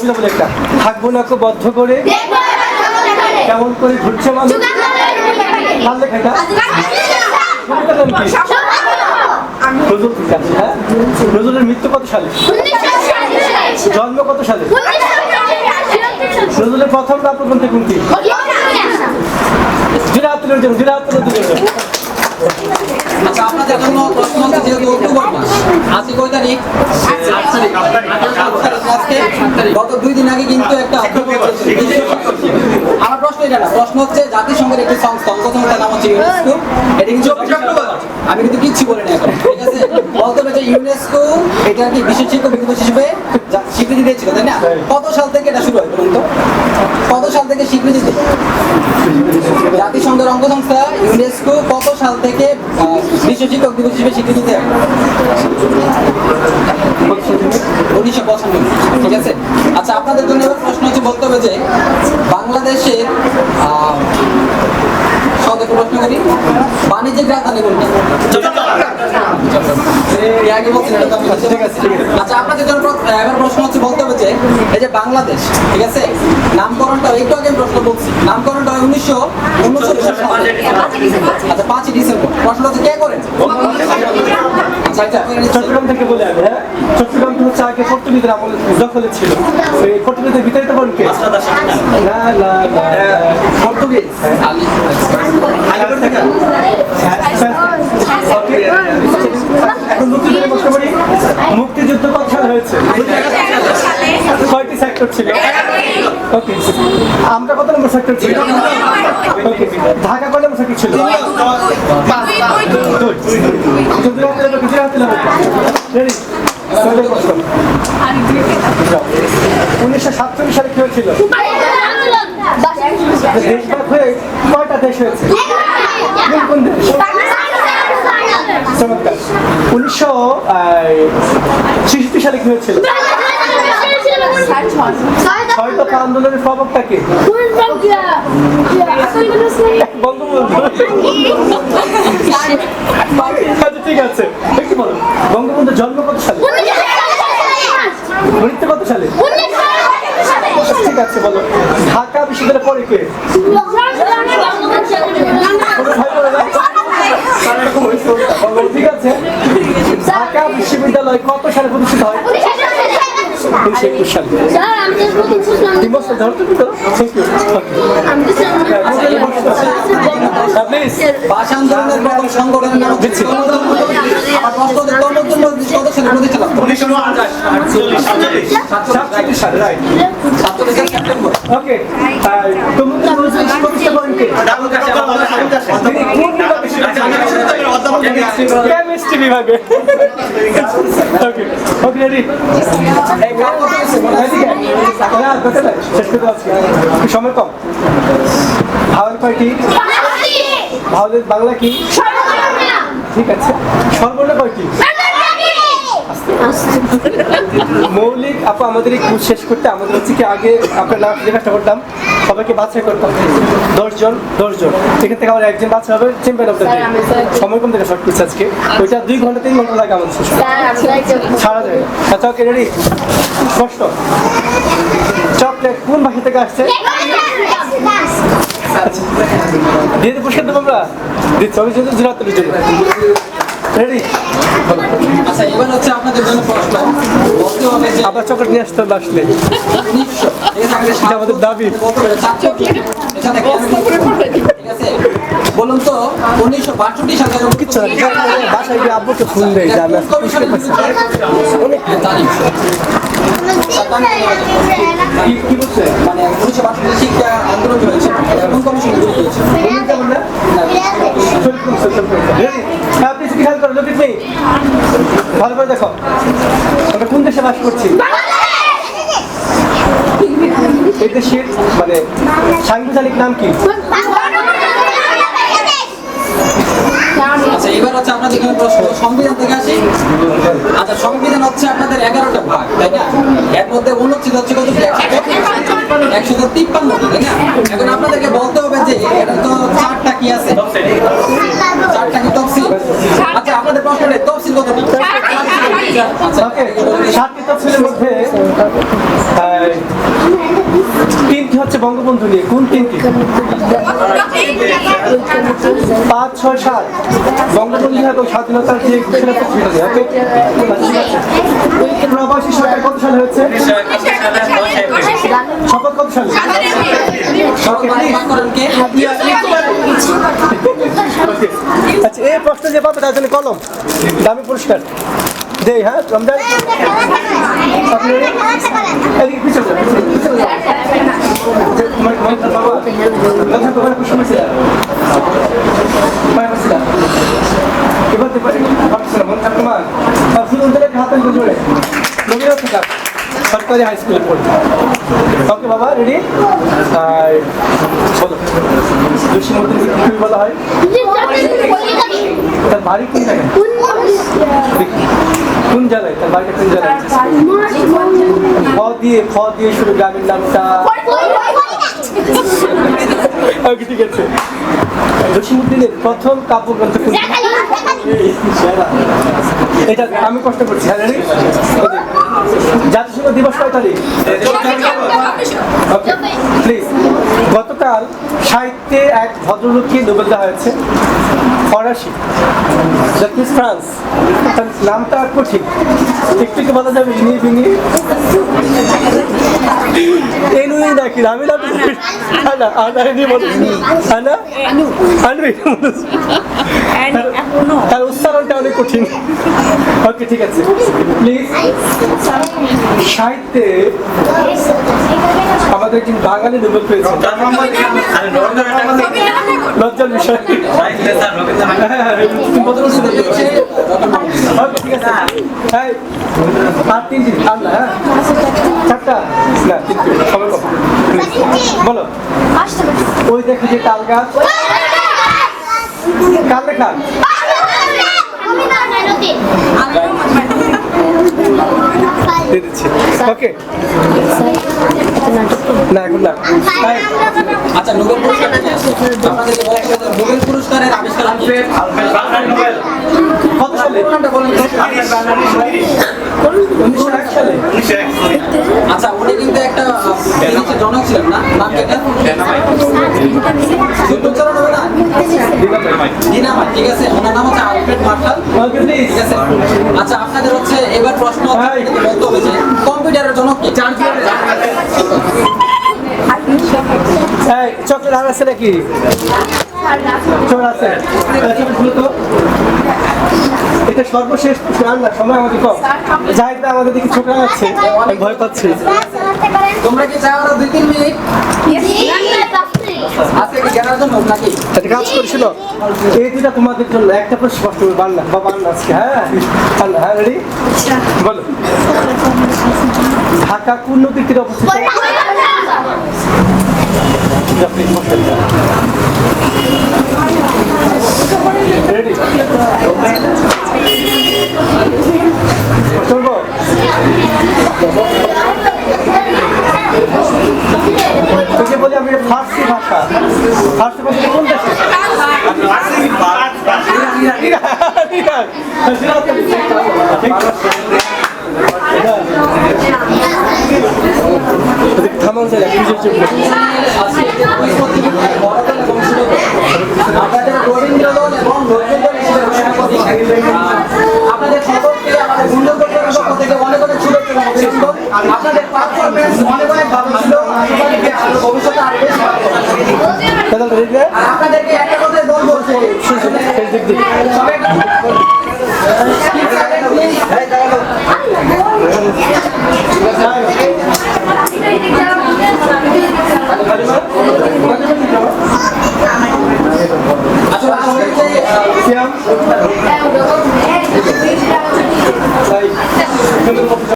কবিতা বলে একটা। থাকব না কো বদ্ধ করে। কেমন করে ঘুরছে মানুষ? ভালো লেখাটা কবিতার নাম কি? নজরুল হ্যাঁ? নজরুলের মৃত্যু কত সালে? জন্ম কত সালে? নজরুলের প্রথম কাব্যগ্রন্থ কোনটি? জিরাতুলের জন্য জিরাতুলের জন্য আচ্ছা আপনাদের জন্য প্রশ্ন যেহেতু অক্টোবর মাস। আজকে কয় তারিখ? আজকে গত দুই দিন আগে কিন্তু একটা। আমার প্রশ্ন এটা না প্রশ্ন হচ্ছে জাতিসংঘের একটি সংস্থা অঙ্গ সংস্থার নাম হচ্ছে ইউনেস্কো। এটা কিন্তু আমি কিন্তু কিচ্ছু বলে না এখন ঠিক আছে? বলতে হবে যে ইউনেস্কো এটা কি বিশ্ব শিক্ষক দিবস হিসেবে স্বীকৃতি দিয়েছিল তাই না? কত সাল থেকে এটা শুরু হয় বলুন তো? কত সাল থেকে স্বীকৃতি জাতিসংঘের অঙ্গ সংস্থা ইউনেস্কো কত সাল থেকে বিশ্ব শিক্ষক দিবস হিসেবে স্বীকৃতি দেয়? উনিশশো পঁচানব্বই। ঠিক আছে? আচ্ছা আপনাদের জন্য প্রশ্ন হচ্ছে বলতে হবে যে বাংলাদেশের আহ, প্রশ্ন করি। বাণিজ্যিক রাজধানী কোনটি। আচ্ছা আপনাদের জন্য এবার প্রশ্ন হচ্ছে বলতে হবে যে এই যে বাংলাদেশ ঠিক আছে? নামকরণটা একটু আগে প্রশ্ন বলছি। নামকরণটা হয় উনিশশো উনচল্লিশ সালে। আচ্ছা পাঁচই ডিসেম্বর। প্রশ্ন হচ্ছে কে করেন আচ্ছা আচ্ছা। চট্টগ্রাম থেকে বলে আমি হ্যাঁ? চট্টগ্রাম হচ্ছে আগে পর্তুগিজের আমল দখলে ছিল এই পর্তুগিজের বিতাড়িত বলকে না না না পর্তুগিজ আলি ওকে এখন মুক্তিযুদ্ধের প্রশ্ন করি মুক্তিযুদ্ধ কত সালে হয়েছে সেক্টর ছিল ওকে আমরা কত নম্বর সেক্টর ছিল ঢাকা কত নম্বর সেক্টর ছিল লাগবে কিছু হাতে লাগবে রেডি উনিশশো সাতচল্লিশ সালে কি হয়েছিল? দেশভাগ হয়ে কয়টা দেশ হয়েছে? কোন কোন দেশ? চমৎকার। উনিশশো ছেষট্টি সালে কি হয়েছিল? ছয় দফা আন্দোলনের প্রবক্তা কে? বঙ্গবন্ধু। আচ্ছা ঠিক আছে। বঙ্গবন্ধু জন্ম কত সালে? মৃত্যু কত সালে? ঠিক আছে বলো। ঢাকা বিশ্ববিদ্যালয় পরে কে? ঠিক আছে। ঢাকা বিশ্ববিদ্যালয় কত সালে প্রতিষ্ঠিত হয়? উনিশশো একুশ সালে তিন বছর ধরো তো কিন্তু থ্যাংক ইউ প্লিজ ভাষা আন্দোলনের প্রথম সংগঠনের নাম দিচ্ছি। আমার প্রশ্ন হচ্ছে তমদ্দুন কত সালে প্রতিষ্ঠা লাভ করে? সাতচল্লিশ সালে রাইট সাতচল্লিশের সেপ্টেম্বর ওকে কেমিস্ট্রি বিভাগে রেডি মনে সময় কম ভাওয়াল কয়টি ভাওয়ালের বাংলা কি? ঠিক আছে। সর্বর্ণ কয়টি মৌলিক আপু আমাদের এই কোর্স শেষ করতে আমাদের হচ্ছে কি আগে আপনার নাম জিজ্ঞাসা করতাম সবাইকে বাছাই করতাম দশজন দশজন এখান থেকে আমার একজন বাচ্চা হবে চ্যাম্পিয়ন অফ দ্য সময় কম থেকে শর্ট করছে আজকে। ওইটা দুই ঘণ্টা তিন ঘণ্টা লাগে আমাদের শেষ। ছাড়া যায়। আচ্ছা ওকে রেডি স্পষ্ট চকলেট কোন ভাষা থেকে আসছে? দিয়ে পুরস্কার দেবো আমরা দিচ্ছি আমি যেহেতু জন্য রেডি আচ্ছা এবার হচ্ছে আপনাদের জন্য প্রশ্ন। বলতে আবার চকলেট নিয়ে আসতে হবে আসলে। আমাদের দাবি। বলুন তো উনিশশো বাষট্টি সালে কিচ্ছু বাসায় গিয়ে আব্বুকে ফোন দেয় যে আমি কি কি মানে উনিশশো বাষট্টি শিক্ষা আন্দোলন হয়েছে কোন কমিশন গঠিত হয়েছে হ্যাঁ কি খেয়াল করো লোক নেই ভালো করে দেখো আমরা কোন দেশে বাস করছি এই দেশের মানে সাংবিধানিক নাম কি আচ্ছা এবার হচ্ছে আপনাদের এখানে প্রশ্ন সংবিধান থেকে আসি। হচ্ছে আপনাদের এগারোটা ভাগ, তাই না? এর মধ্যে অনুচ্ছেদ হচ্ছে কত? একশো তিপ্পান্ন। তাই না? এখন আপনাদেরকে বলতে হবে যে এটা তো চারটা কি আছে? চারটা কি তফসিল? আচ্ছা আপনাদের প্রশ্নটা তফসিল কত? তিনটি হচ্ছে বঙ্গবন্ধু নিয়ে। কোন তিনটি? পাঁচ, ছয়, সাত। বঙ্গবন্ধু এবং স্বাধীনতার যে ঘোষণা ওকে প্রবাসী সরকার কত সালে শপথ কত আচ্ছা এই প্রশ্ন যে পাবে, তার জন্য কলম, দামি পুরস্কার। দেই হ্যাঁ রমজান পিছনে যান, পিছনে যান। যে তোমার তোমার বাবা রমজান তোমার খুশি হয়েছে তোমার হয়েছিল এবার তো পারি ভাবছিলাম মন থাকতো মা আর শুধু ওদের হাতে জোরে নবীরা থাকা সরকারি হাই স্কুলে পড়ি ওকে বাবা রেডি আর বলো উদ্দিন কি বলা হয়? তার বাড়ি কোন জায়গায়? কোন জায়গায়? তার বাড়িটা কোন জায়গায়? খ দিয়ে খ দিয়ে শুরু গ্রামের নামটা। ওকে ঠিক আছে। জসিমুদ্দিনের প্রথম কাব্যগ্রন্থ কোনটি? এটা আমি কষ্ট করছি। হ্যাঁ জাতিসংঘ দিবস কয় তারিখ? গতকাল সাহিত্যে এক ভদ্রলোককে নোবেল দেওয়া হয়েছে। ফরাসি। ফ্রান্স নামটা কঠিন। একটু একটু বলা যাবে নাকি আমি না আনা আনা এনি বলো আনা আনু আনু তার উচ্চারণটা অনেক কঠিন ওকে ঠিক আছে। প্লিজ সাহিত্যে আমাদের একজন বাঙালি নোবেল পেয়েছে লজ্জার বিষয়। হ্যাঁ, হ্যাঁ, হ্যাঁ আর আর না হ্যাঁ। চারটা? না সবাই বলো। ওই দেখো যে তাল গাছ। কার লেখা? পুরস্কারের আবিষ্কার আচ্ছা উনি কিন্তু একটা জনক ছিলেন না নাম ঠিক আছে ওনার নাম হচ্ছে আচ্ছা আপনাদের হচ্ছে এবার প্রশ্ন বলতে হবে যে কম্পিউটারের কি? চার্জ এই চকলেট আর আছে নাকি? চকলেট আছে। তো। এটা সর্বশেষ রান্না সময় আমাদের কম। আমাদের দিকে ছোট আছে ভয় পাচ্ছি। তোমরা কি চাও আরও দুই তিন মিনিট আজকে কি জানার জন্য নাকি একটা কাজ করেছিল। এই দুটা তোমাদের জন্য একটা প্রশ্ন কষ্ট করে বান্না বা বান্না আজকে হ্যাঁ? হ্যাঁ রেডি বলো। ঢাকা কোন নদীর তীরে অবস্থিত? রেডি চলবো ওই যে বলি আমি ফার্সি ভাষা। ফার্সি ভাষা কোন দেশে? থামান স্যার জন্য আপনাদেরকে একটা কথাই দল বলছে। সবাই